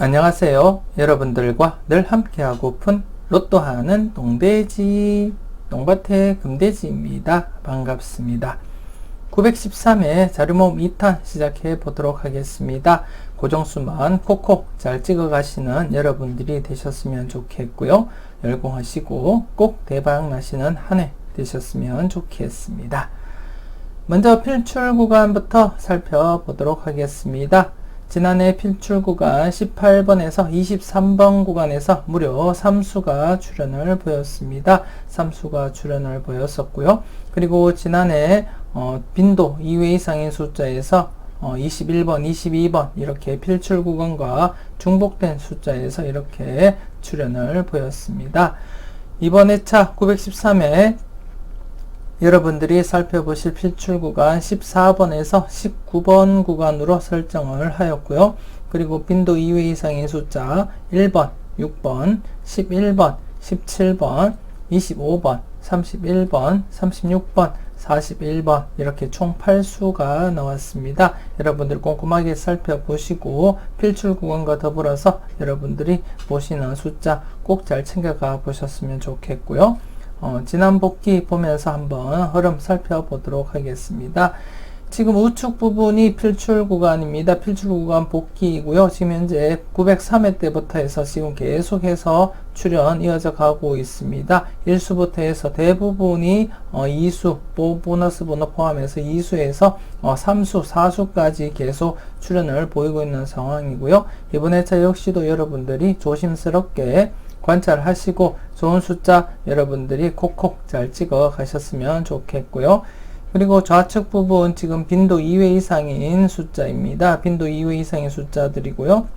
안녕하세요. 여러분들과 늘 함께하고픈 로또 하는 동돼지, 농밭의 금돼지입니다. 반갑습니다. 913회 자료모음 2탄 시작해 보도록 하겠습니다. 고정수만 콕콕 잘 찍어 가시는 여러분들이 되셨으면 좋겠고요. 열공하시고 꼭 대박 나시는 한 해 되셨으면 좋겠습니다. 먼저 필출 구간부터 살펴보도록 하겠습니다. 지난해 필출 구간 18번에서 23번 구간에서 무려 3수가 출현을 보였습니다. 3수가 출현을 보였었고요. 그리고 지난해 어, 빈도 2회 이상인 숫자에서 어, 21번, 22번 이렇게 필출 구간과 중복된 숫자에서 이렇게 출현을 보였습니다. 이번 회차 913회 여러분들이 살펴보실 필출 구간 14번에서 19번 구간으로 설정을 하였고요. 그리고 빈도 2회 이상의 숫자 1번, 6번, 11번, 17번, 25번, 31번, 36번, 41번 이렇게 총 8수가 나왔습니다. 여러분들 꼼꼼하게 살펴보시고 필출 구간과 더불어서 여러분들이 보시는 숫자 꼭 잘 챙겨가 보셨으면 좋겠고요. 어, 지난 복귀 보면서 한번 흐름 살펴보도록 하겠습니다. 지금 우측 부분이 필출 구간입니다. 필출 구간 복귀이고요. 지금 현재 903회 때부터 해서 지금 계속해서 출현 이어져 가고 있습니다. 1수부터 해서 대부분이 어, 2수, 보너스 번호 포함해서 2수에서 어, 3수, 4수까지 계속 출현을 보이고 있는 상황이고요. 이번 회차 역시도 여러분들이 조심스럽게 관찰하시고 좋은 숫자 여러분들이 콕콕 잘 찍어 가셨으면 좋겠고요. 그리고 좌측 부분 지금 빈도 2회 이상인 숫자입니다. 빈도 2회 이상의 숫자들이고요.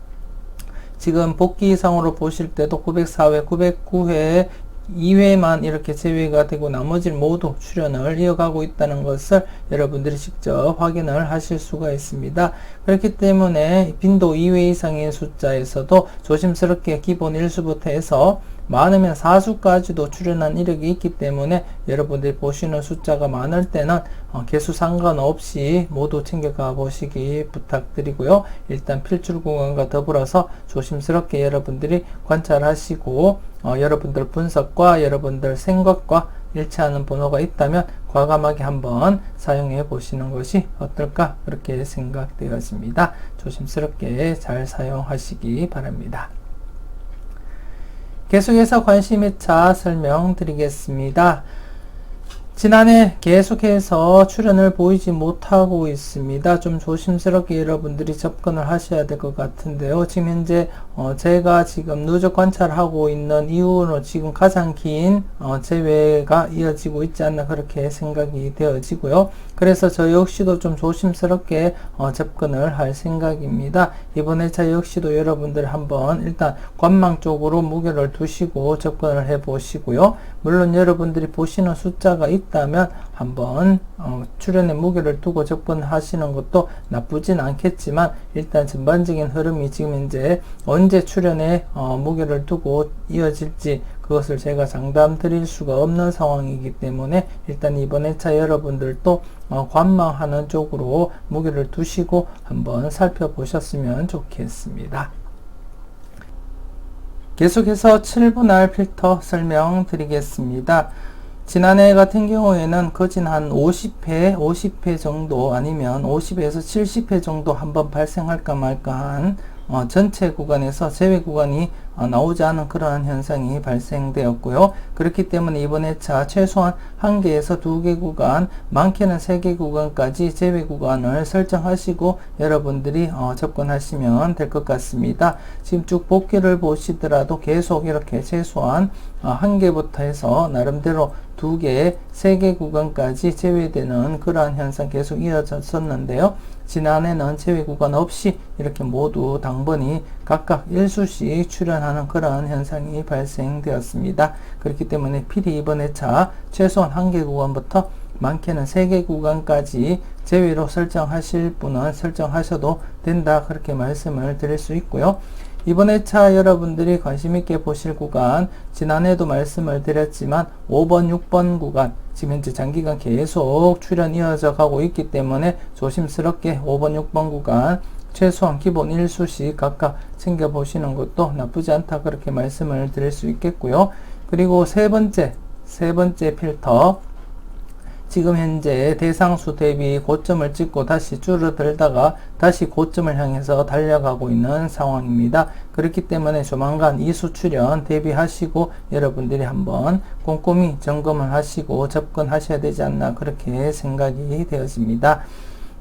지금 복귀 이상으로 보실 때도 904회, 909회 2회만 이렇게 제외가 되고 나머지는 모두 출연을 이어가고 있다는 것을 여러분들이 직접 확인을 하실 수가 있습니다. 그렇기 때문에 빈도 2회 이상의 숫자에서도 조심스럽게 기본 1수부터 해서 많으면 4수까지도 출연한 이력이 있기 때문에 여러분들이 보시는 숫자가 많을 때는 어, 개수 상관없이 모두 챙겨가 보시기 부탁드리고요. 일단 필출 공간과 더불어서 조심스럽게 여러분들이 관찰하시고 어, 여러분들 분석과 여러분들 생각과 일치하는 번호가 있다면 과감하게 한번 사용해 보시는 것이 어떨까 그렇게 생각되었습니다. 조심스럽게 잘 사용하시기 바랍니다. 계속해서 관심의 차 설명드리겠습니다. 지난해 계속해서 출연을 보이지 못하고 있습니다. 좀 조심스럽게 여러분들이 접근을 하셔야 될 것 같은데요. 지금 현재 어 제가 지금 누적 관찰하고 있는 이후로 지금 가장 긴어 재회가 이어지고 있지 않나 그렇게 생각이 되어지고요. 그래서 저 역시도 좀 조심스럽게 어 접근을 할 생각입니다. 이번 회차 역시도 여러분들 한번 일단 관망 쪽으로 무게를 두시고 접근을 해 보시고요. 물론 여러분들이 보시는 숫자가 있다면 한번 어, 출연의 무게를 두고 접근하시는 것도 나쁘진 않겠지만 일단 전반적인 흐름이 지금 이제 언제 출연에 어, 무게를 두고 이어질지 그것을 제가 장담 드릴 수가 없는 상황이기 때문에 일단 이번 회차 여러분들도 어, 관망하는 쪽으로 무게를 두시고 한번 살펴보셨으면 좋겠습니다. 계속해서 7분할 필터 설명드리겠습니다. 지난해 같은 경우에는 거진 한 50회, 50회 정도 아니면 50에서 70회 정도 한번 발생할까 말까 한 어, 전체 구간에서 제외 구간이 어, 나오지 않은 그러한 현상이 발생되었고요. 그렇기 때문에 이번 회차 최소한 한 개에서 두 개 구간, 많게는 세 개 구간까지 제외 구간을 설정하시고 여러분들이 어, 접근하시면 될 것 같습니다. 지금 쭉 복귀를 보시더라도 계속 이렇게 최소한 어, 한 개부터 해서 나름대로 두 개, 세 개 구간까지 제외되는 그러한 현상 계속 이어졌었는데요. 지난해는 제외 구간 없이 이렇게 모두 당번이 각각 1수씩 출연하는 그런 현상이 발생되었습니다. 그렇기 때문에 필히 이번 회차 최소한 한 개 구간부터 많게는 3개 구간까지 제외로 설정하실 분은 설정하셔도 된다 그렇게 말씀을 드릴 수 있고요. 이번 회차 여러분들이 관심있게 보실 구간 지난해도 말씀을 드렸지만 5번 6번 구간 지금 현재 장기간 계속 출현 이어져 가고 있기 때문에 조심스럽게 5번 6번 구간 최소한 기본 1수씩 각각 챙겨보시는 것도 나쁘지 않다 그렇게 말씀을 드릴 수 있겠고요. 그리고 세 번째, 세 번째 필터 지금 현재 대상수 대비 고점을 찍고 다시 줄어들다가 다시 고점을 향해서 달려가고 있는 상황입니다. 그렇기 때문에 조만간 이 수 출현 대비하시고 여러분들이 한번 꼼꼼히 점검을 하시고 접근하셔야 되지 않나 그렇게 생각이 되어집니다.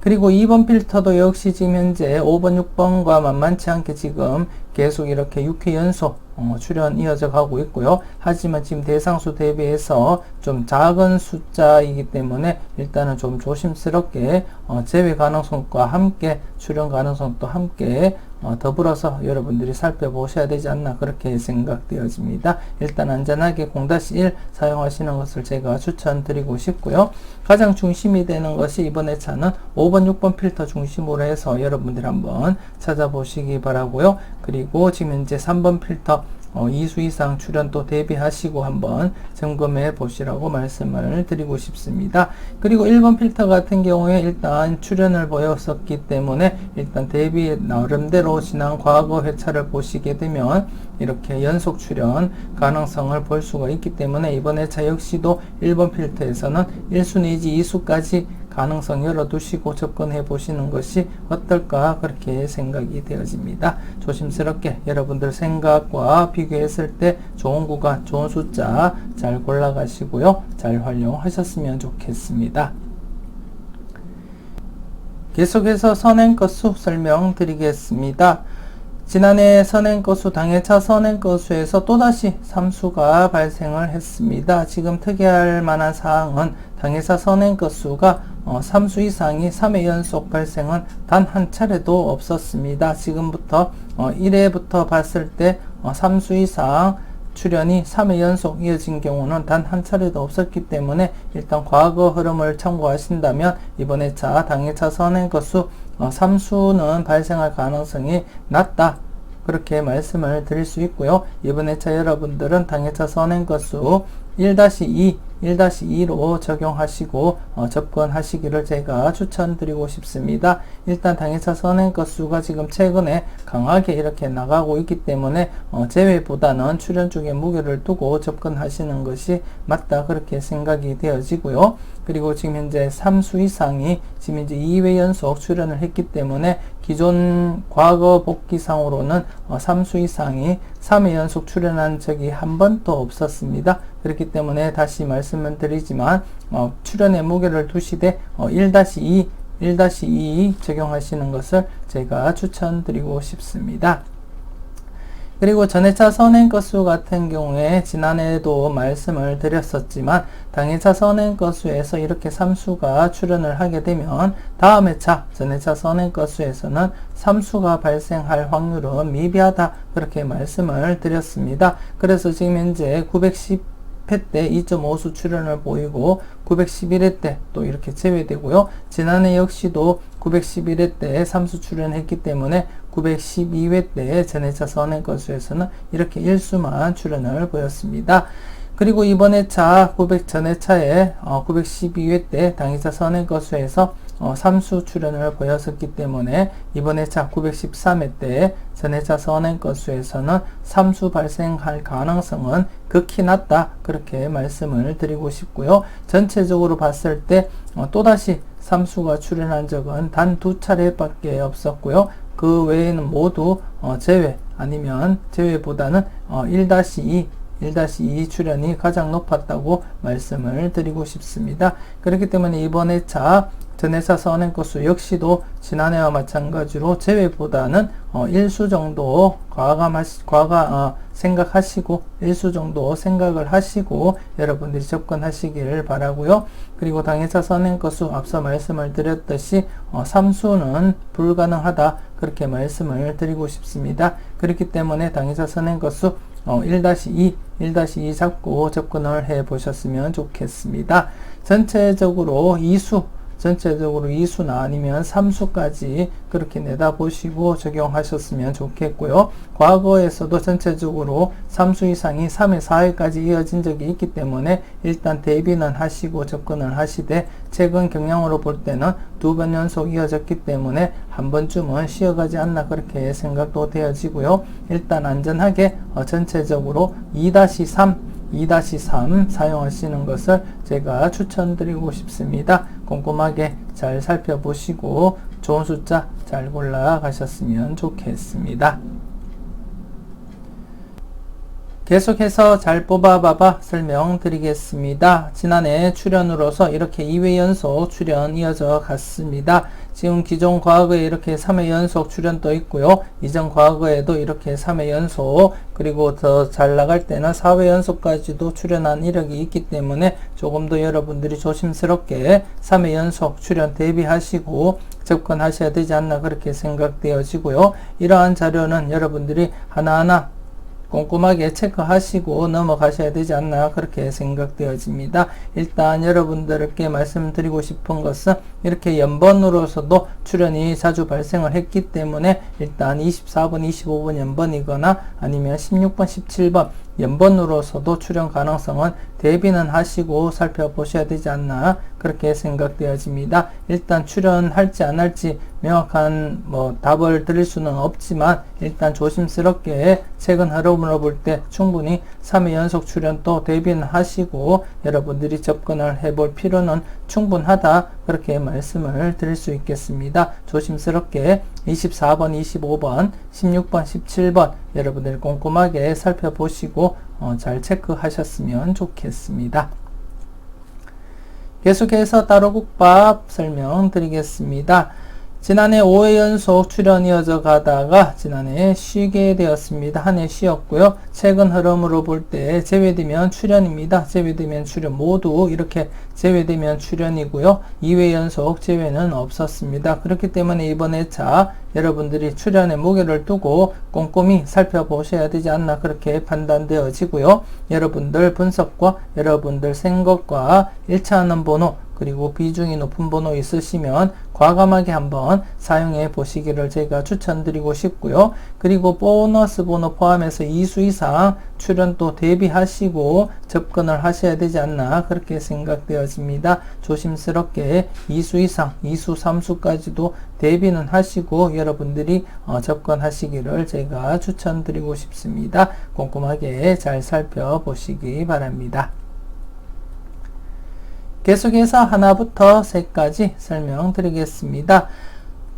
그리고 2번 필터도 역시 지금 현재 5번, 6번과 만만치 않게 지금 계속 이렇게 6회 연속 어, 출현 이어져 가고 있고요. 하지만 지금 대상수 대비해서 좀 작은 숫자이기 때문에 일단은 좀 조심스럽게 어, 제외 가능성과 함께 출현 가능성도 함께 어, 더불어서 여러분들이 살펴보셔야 되지 않나 그렇게 생각되어집니다. 일단 안전하게 0-1 사용하시는 것을 제가 추천드리고 싶고요. 가장 중심이 되는 것이 이번에 차는 5번, 6번 필터 중심으로 해서 여러분들 한번 찾아보시기 바라고요. 그리고 지금 현재 3번 필터 어, 2수 이상 출연도 대비하시고 한번 점검해 보시라고 말씀을 드리고 싶습니다. 그리고 1번 필터 같은 경우에 일단 출연을 보였었기 때문에 일단 대비 나름대로 지난 과거 회차를 보시게 되면 이렇게 연속 출연 가능성을 볼 수가 있기 때문에 이번 회차 역시도 1번 필터에서는 1수 내지 2수까지 가능성 열어두시고 접근해 보시는 것이 어떨까 그렇게 생각이 되어집니다. 조심스럽게 여러분들 생각과 비교했을 때 좋은 구간, 좋은 숫자 잘 골라가시고요. 잘 활용하셨으면 좋겠습니다. 계속해서 선행건수 설명드리겠습니다. 지난해 선행건수 당해차 선행건수에서 또다시 삼수가 발생을 했습니다. 지금 특이할 만한 사항은 당해사 선행건수가 어, 3수 이상이 3회 연속 발생은 단 한 차례도 없었습니다. 지금부터 어, 1회부터 봤을 때 어, 3수 이상 출연이 3회 연속 이어진 경우는 단 한 차례도 없었기 때문에 일단 과거 흐름을 참고하신다면 이번에 차 당해차 선행건수 어, 3수는 발생할 가능성이 낮다. 그렇게 말씀을 드릴 수 있고요. 이번 회차 여러분들은 당해차 선행 건수 1-2 1-2로 적용하시고 어, 접근하시기를 제가 추천드리고 싶습니다. 일단 당해차 선행 건수가 지금 최근에 강하게 이렇게 나가고 있기 때문에 어, 제외보다는 출연 쪽에 무게를 두고 접근하시는 것이 맞다 그렇게 생각이 되어지고요. 그리고 지금 현재 3수 이상이 지금 이제 2회 연속 출연을 했기 때문에 기존 과거 복귀상으로는 어, 3수 이상이 3회 연속 출연한 적이 한 번도 없었습니다. 그렇기 때문에 다시 말씀을 드리지만 어, 출연의 무게를 두시되 어, 1-2 1-2 적용하시는 것을 제가 추천드리고 싶습니다. 그리고 전해차 선행 건수 같은 경우에 지난해에도 말씀을 드렸었지만 당해차 선행 건수에서 이렇게 삼수가 출현을 하게 되면 다음 해차 전해차 선행 건수에서는 삼수가 발생할 확률은 미비하다 그렇게 말씀을 드렸습니다. 그래서 지금 현재 910 때 2.5수 출현을 보이고 911회 때 또 이렇게 제외되고요. 지난해 역시도 911회 때 3수 출연했기 때문에 912회 때 전해차 선행 건수에서는 이렇게 1수만 출연을 보였습니다. 그리고 이번 회차 900 전회차에 어, 912회 때 당일차 선행 건수에서 어, 3수 출연을 보였었기 때문에 이번 회차 913회 때 전해차 선행 건수에서는 3수 발생할 가능성은 극히 낮다 그렇게 말씀을 드리고 싶고요. 전체적으로 봤을 때 어, 또다시 3수가 출연한 적은 단 두 차례밖에 없었고요. 그 외에는 모두 어, 제외 아니면 제외보다는 어, 1-2 1-2 출연이 가장 높았다고 말씀을 드리고 싶습니다. 그렇기 때문에 이번 회차 전회사 선행 건수 역시도 지난해와 마찬가지로 제외보다는 어, 1수 정도 과감하시, 과가, 어, 생각하시고 1수 정도 생각을 하시고 여러분들이 접근하시기를 바라고요. 그리고 당해사 선행 건수 앞서 말씀을 드렸듯이 어, 3수는 불가능하다 그렇게 말씀을 드리고 싶습니다. 그렇기 때문에 당해사 선행 건수 어, 1-2, 1-2 잡고 접근을 해 보셨으면 좋겠습니다. 전체적으로 2수 전체적으로 2수나 아니면 3수까지 그렇게 내다보시고 적용하셨으면 좋겠고요. 과거에서도 전체적으로 3수 이상이 3회, 4회까지 이어진 적이 있기 때문에 일단 대비는 하시고 접근을 하시되 최근 경향으로 볼 때는 두 번 연속 이어졌기 때문에 한 번쯤은 쉬어가지 않나 그렇게 생각도 되어지고요. 일단 안전하게 어, 전체적으로 2-3 2-3 사용하시는 것을 제가 추천드리고 싶습니다. 꼼꼼하게 잘 살펴보시고 좋은 숫자 잘 골라 가셨으면 좋겠습니다. 계속해서 잘 뽑아봐봐 설명드리겠습니다. 지난해 출연으로서 이렇게 2회 연속 출연 이어져 갔습니다. 지금 기존 과거에 이렇게 3회 연속 출연 도 있고요. 이전 과거에도 이렇게 3회 연속 그리고 더 잘 나갈 때는 4회 연속까지도 출연한 이력이 있기 때문에 조금 더 여러분들이 조심스럽게 3회 연속 출연 대비하시고 접근하셔야 되지 않나 그렇게 생각되어지고요. 이러한 자료는 여러분들이 하나하나 꼼꼼하게 체크하시고 넘어가셔야 되지 않나 그렇게 생각되어집니다. 일단 여러분들께 말씀드리고 싶은 것은 이렇게 연번으로서도 출연이 자주 발생을 했기 때문에 일단 24번, 25번 연번이거나 아니면 16번, 17번 연번으로서도 출연 가능성은 대비는 하시고 살펴보셔야 되지 않나 그렇게 생각되어집니다. 일단 출연할지 안 할지 명확한 뭐 답을 드릴 수는 없지만 일단 조심스럽게 최근 흐름으로 볼 때 충분히 3회 연속 출연 또 대비는 하시고 여러분들이 접근을 해볼 필요는 충분하다 그렇게 말씀을 드릴 수 있겠습니다. 조심스럽게 24번, 25번, 16번, 17번 여러분들 꼼꼼하게 살펴보시고 어, 잘 체크하셨으면 좋겠습니다. 계속해서 따로 국밥 설명드리겠습니다. 지난해 5회 연속 출연 이어져 가다가 지난해 쉬게 되었습니다. 한 해 쉬었고요. 최근 흐름으로 볼 때 제외되면 출연입니다. 제외되면 출연 모두 이렇게 제외되면 출연이고요. 2회 연속 제외는 없었습니다. 그렇기 때문에 이번 회차 여러분들이 출연에 무게를 두고 꼼꼼히 살펴보셔야 되지 않나 그렇게 판단되어지고요. 여러분들 분석과 여러분들 생각과 일치하는 번호 그리고 비중이 높은 번호 있으시면 과감하게 한번 사용해 보시기를 제가 추천드리고 싶고요. 그리고 보너스 번호 포함해서 2수 이상 출연도 대비하시고 접근을 하셔야 되지 않나 그렇게 생각되어집니다. 조심스럽게 2수 이상, 2수, 3수까지도 대비는 하시고 여러분들이 어, 접근하시기를 제가 추천드리고 싶습니다. 꼼꼼하게 잘 살펴보시기 바랍니다. 계속해서 하나부터 세까지 설명드리겠습니다.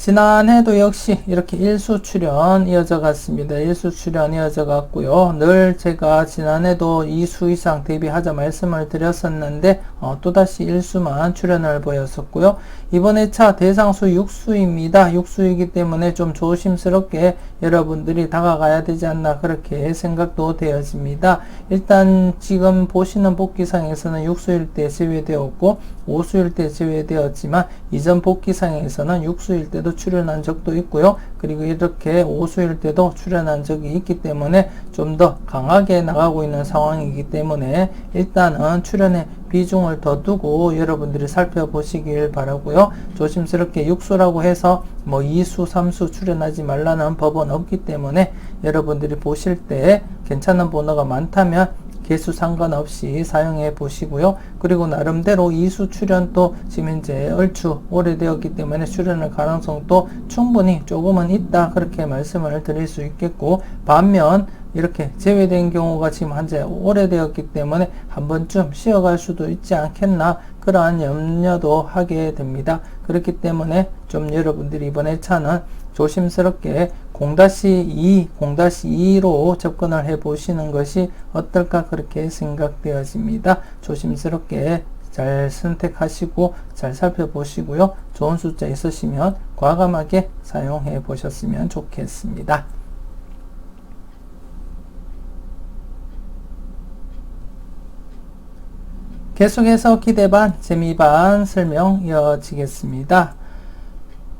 지난해도 역시 이렇게 일수 출연 이어져 갔습니다. 일수 출연 이어져 갔고요. 늘 제가 지난해도 2수 이상 대비하자 말씀을 드렸었는데 어, 또다시 일수만 출연을 보였었고요. 이번 회차 대상수 6수입니다. 6수이기 때문에 좀 조심스럽게 여러분들이 다가가야 되지 않나 그렇게 생각도 되어집니다. 일단 지금 보시는 복기상에서는 6수일 때 제외되었고 5수일 때 제외되었지만 이전 복기상에서는 6수일 때도 출연한 적도 있고요. 그리고 이렇게 오수일 때도 출연한 적이 있기 때문에 좀 더 강하게 나가고 있는 상황이기 때문에 일단은 출연의 비중을 더 두고 여러분들이 살펴보시길 바라고요. 조심스럽게 육수라고 해서 뭐 2수, 3수 출연하지 말라는 법은 없기 때문에 여러분들이 보실 때 괜찮은 번호가 많다면 개수 상관없이 사용해 보시고요. 그리고 나름대로 이수 출연도 지금 현재 얼추 오래되었기 때문에 출연할 가능성도 충분히 조금은 있다 그렇게 말씀을 드릴 수 있겠고 반면 이렇게 제외된 경우가 지금 현재 오래되었기 때문에 한 번쯤 쉬어갈 수도 있지 않겠나 그러한 염려도 하게 됩니다. 그렇기 때문에 좀 여러분들이 이번에 차는 조심스럽게 0-2, 0-2로 접근을 해 보시는 것이 어떨까 그렇게 생각되어집니다. 조심스럽게 잘 선택하시고 잘 살펴보시고요. 좋은 숫자 있으시면 과감하게 사용해 보셨으면 좋겠습니다. 계속해서 기대반, 재미반 설명 이어지겠습니다.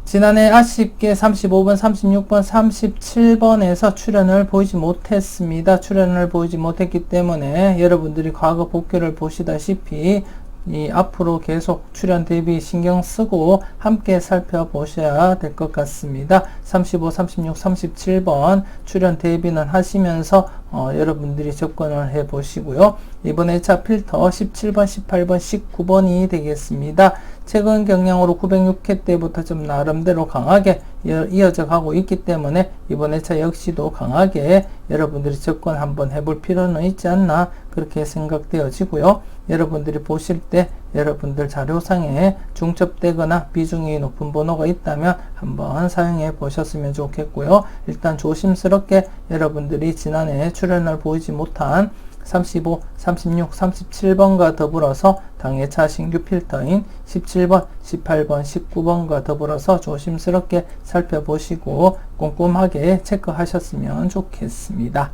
지난해 아쉽게 35번, 36번, 37번에서 출연을 보이지 못했습니다. 출연을 보이지 못했기 때문에 여러분들이 과거 복귀를 보시다시피 이 앞으로 계속 출연 대비 신경 쓰고 함께 살펴보셔야 될 것 같습니다. 35, 36, 37번 출연 대비는 하시면서 어, 여러분들이 접근을 해 보시고요. 이번에 차 필터 17번, 18번, 19번이 되겠습니다. 최근 경량으로 906회 때부터 좀 나름대로 강하게 이어져 가고 있기 때문에 이번 회차 역시도 강하게 여러분들이 접근 한번 해볼 필요는 있지 않나 그렇게 생각되어지고요. 여러분들이 보실 때 여러분들 자료상에 중첩되거나 비중이 높은 번호가 있다면 한번 사용해 보셨으면 좋겠고요. 일단 조심스럽게 여러분들이 지난해 출연을 보이지 못한 35, 36, 37번과 더불어서 당해차 신규 필터인 17번, 18번, 19번과 더불어서 조심스럽게 살펴보시고 꼼꼼하게 체크하셨으면 좋겠습니다.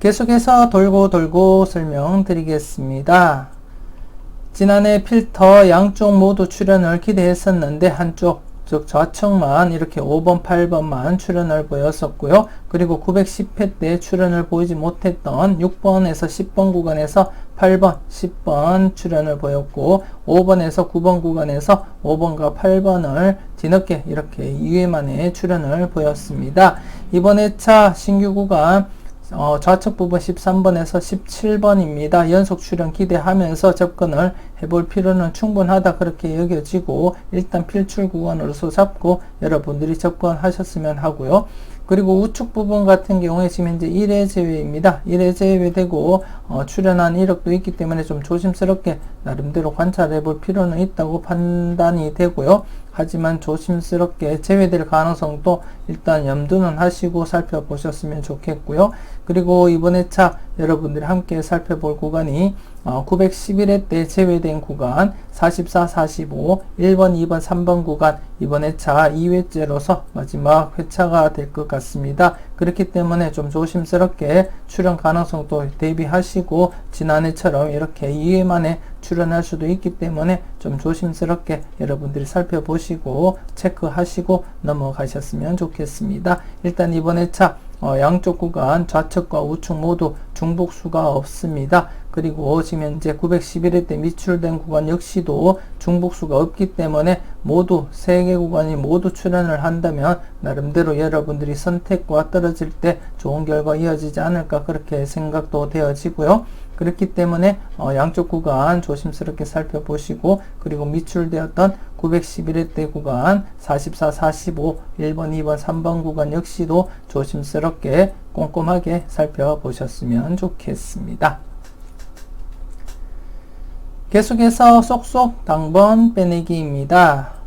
계속해서 돌고 돌고 설명드리겠습니다. 지난해 필터 양쪽 모두 출연을 기대했었는데 한쪽 즉 좌측만 이렇게 5번, 8번만 출연을 보였었고요. 그리고 910회 때 출연을 보이지 못했던 6번에서 10번 구간에서 8번, 10번 출연을 보였고 5번에서 9번 구간에서 5번과 8번을 뒤늦게 이렇게 2회 만에 출연을 보였습니다. 이번 회차 신규 구간 어, 좌측 부분 13번에서 17번입니다. 연속 출연 기대하면서 접근을 해볼 필요는 충분하다 그렇게 여겨지고 일단 필출 구간으로서 잡고 여러분들이 접근하셨으면 하고요. 그리고 우측 부분 같은 경우에 지금 현재 1회 제외입니다. 1회 제외되고 어, 출연한 이력도 있기 때문에 좀 조심스럽게 나름대로 관찰해 볼 필요는 있다고 판단이 되고요. 하지만 조심스럽게 제외될 가능성도 일단 염두는 하시고 살펴보셨으면 좋겠고요. 그리고 이번 회차 여러분들이 함께 살펴볼 구간이 어, 911회 때 제외된 구간 44, 45, 1번, 2번, 3번 구간 이번 회차 2회째로서 마지막 회차가 될 것 같습니다. 그렇기 때문에 좀 조심스럽게 출연 가능성도 대비하시고 지난해처럼 이렇게 2회 만에 출연할 수도 있기 때문에 좀 조심스럽게 여러분들이 살펴보시고 체크하시고 넘어가셨으면 좋겠습니다. 일단 이번 회차 어, 양쪽 구간 좌측과 우측 모두 중복수가 없습니다. 그리고 지금 현재 911회 때 미출된 구간 역시도 중복수가 없기 때문에 모두 3개 구간이 모두 출연을 한다면 나름대로 여러분들이 선택과 떨어질 때 좋은 결과 이어지지 않을까 그렇게 생각도 되어지고요. 그렇기 때문에 어, 양쪽 구간 조심스럽게 살펴보시고 그리고 미출되었던 911회 때 구간 44, 45, 1번, 2번, 3번 구간 역시도 조심스럽게 꼼꼼하게 살펴보셨으면 좋겠습니다. 계속해서 쏙쏙 당번 빼내기입니다.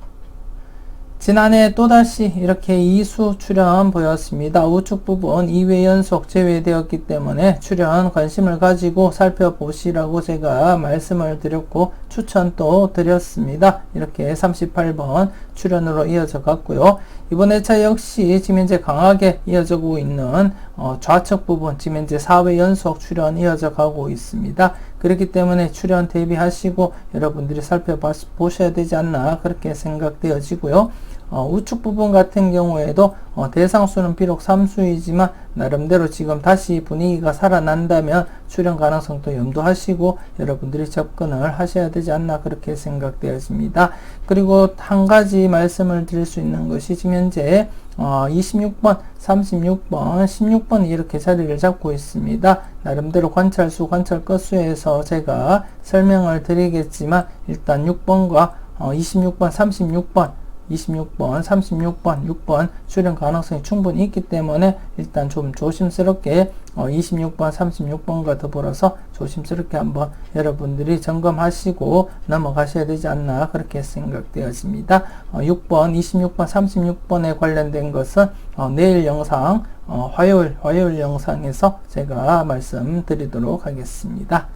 지난해 또다시 이렇게 이수 출연 보였습니다. 우측 부분 2회 연속 제외되었기 때문에 출연 관심을 가지고 살펴보시라고 제가 말씀을 드렸고 추천도 드렸습니다. 이렇게 38번 출연으로 이어져 갔고요. 이번 회차 역시 지금 현재 강하게 이어져고 있는 어, 좌측 부분 지금 현재 4회 연속 출연 이어져 가고 있습니다. 그렇기 때문에 출연 대비하시고 여러분들이 살펴보셔야 되지 않나 그렇게 생각되어지고요. 어, 우측 부분 같은 경우에도 어, 대상수는 비록 3수이지만 나름대로 지금 다시 분위기가 살아난다면 출연 가능성도 염두하시고 여러분들이 접근을 하셔야 되지 않나 그렇게 생각되어집니다. 그리고 한 가지 말씀을 드릴 수 있는 것이 지금 현재 어, 26번, 36번, 16번 이렇게 자리를 잡고 있습니다. 나름대로 관찰수, 관찰 건수에서 제가 설명을 드리겠지만 일단 6번과 어, 26번, 36번 26번, 36번, 6번 출연 가능성이 충분히 있기 때문에 일단 좀 조심스럽게 어, 26번, 36번과 더불어서 조심스럽게 한번 여러분들이 점검하시고 넘어가셔야 되지 않나 그렇게 생각되어집니다. 어, 6번, 26번, 36번에 관련된 것은 어, 내일 영상, 어, 화요일, 화요일 영상에서 제가 말씀드리도록 하겠습니다.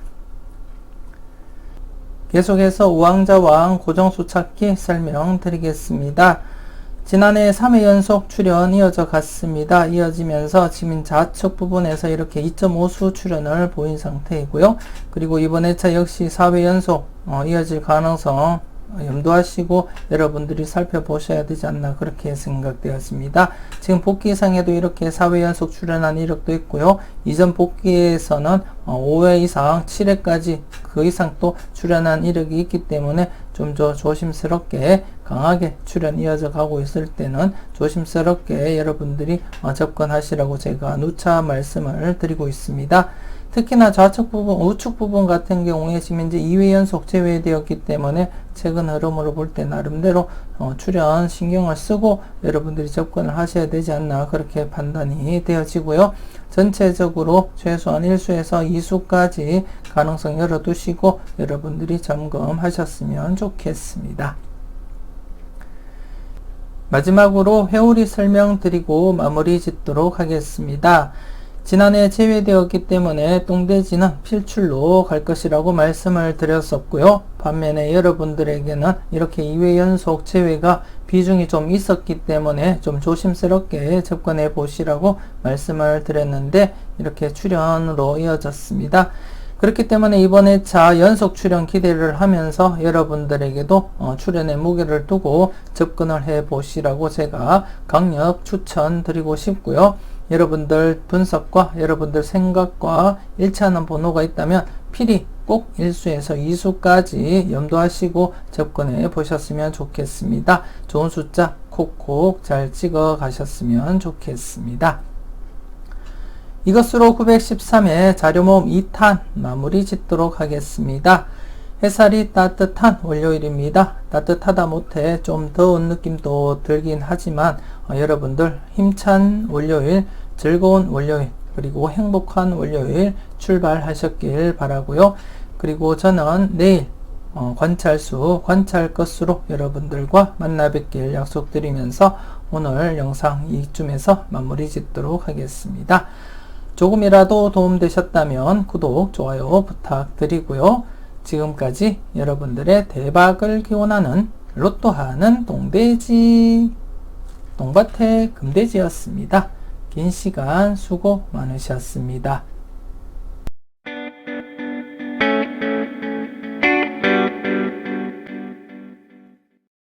계속해서 우왕좌 왕 고정수 찾기 설명드리겠습니다. 지난해 3회 연속 출연 이어져 갔습니다. 이어지면서 지민 좌측 부분에서 이렇게 2.5수 출연을 보인 상태이고요. 그리고 이번 회차 역시 4회 연속 어, 이어질 가능성 염두하시고 여러분들이 살펴보셔야 되지 않나 그렇게 생각되었습니다. 지금 복귀상에도 이렇게 4회 연속 출연한 이력도 있고요. 이전 복귀에서는 5회 이상 7회까지 그 이상 또 출연한 이력이 있기 때문에 좀 더 조심스럽게 강하게 출연 이어져 가고 있을 때는 조심스럽게 여러분들이 어, 접근하시라고 제가 누차 말씀을 드리고 있습니다. 특히나 좌측 부분, 우측 부분 같은 경우에 지금 이제 2회 연속 제외되었기 때문에 최근 흐름으로 볼 때 나름대로 어, 출연 신경을 쓰고 여러분들이 접근을 하셔야 되지 않나 그렇게 판단이 되어지고요. 전체적으로 최소한 1수에서 2수까지 가능성 열어두시고 여러분들이 점검하셨으면 좋겠습니다. 마지막으로 회오리 설명드리고 마무리 짓도록 하겠습니다. 지난해 제외되었기 때문에 똥돼지는 필출로 갈 것이라고 말씀을 드렸었고요. 반면에 여러분들에게는 이렇게 2회 연속 제외가 비중이 좀 있었기 때문에 좀 조심스럽게 접근해 보시라고 말씀을 드렸는데 이렇게 출연으로 이어졌습니다. 그렇기 때문에 이번 회차 연속 출연 기대를 하면서 여러분들에게도 어, 출연의 무게를 두고 접근을 해 보시라고 제가 강력 추천드리고 싶고요. 여러분들 분석과 여러분들 생각과 일치하는 번호가 있다면 필히 꼭 1수에서 2수까지 염두하시고 접근해 보셨으면 좋겠습니다. 좋은 숫자 콕콕 잘 찍어 가셨으면 좋겠습니다. 이것으로 913회 자료 모음 2탄 마무리 짓도록 하겠습니다. 햇살이 따뜻한 월요일입니다. 따뜻하다 못해 좀 더운 느낌도 들긴 하지만 어, 여러분들 힘찬 월요일, 즐거운 월요일, 그리고 행복한 월요일 출발하셨길 바라고요. 그리고 저는 내일 어, 관찰수, 관찰 것으로 여러분들과 만나 뵙길 약속드리면서 오늘 영상 이쯤에서 마무리 짓도록 하겠습니다. 조금이라도 도움되셨다면 구독, 좋아요 부탁드리고요. 지금까지 여러분들의 대박을 기원하는 로또하는 동돼지 동밭의 금돼지였습니다. 긴 시간 수고 많으셨습니다.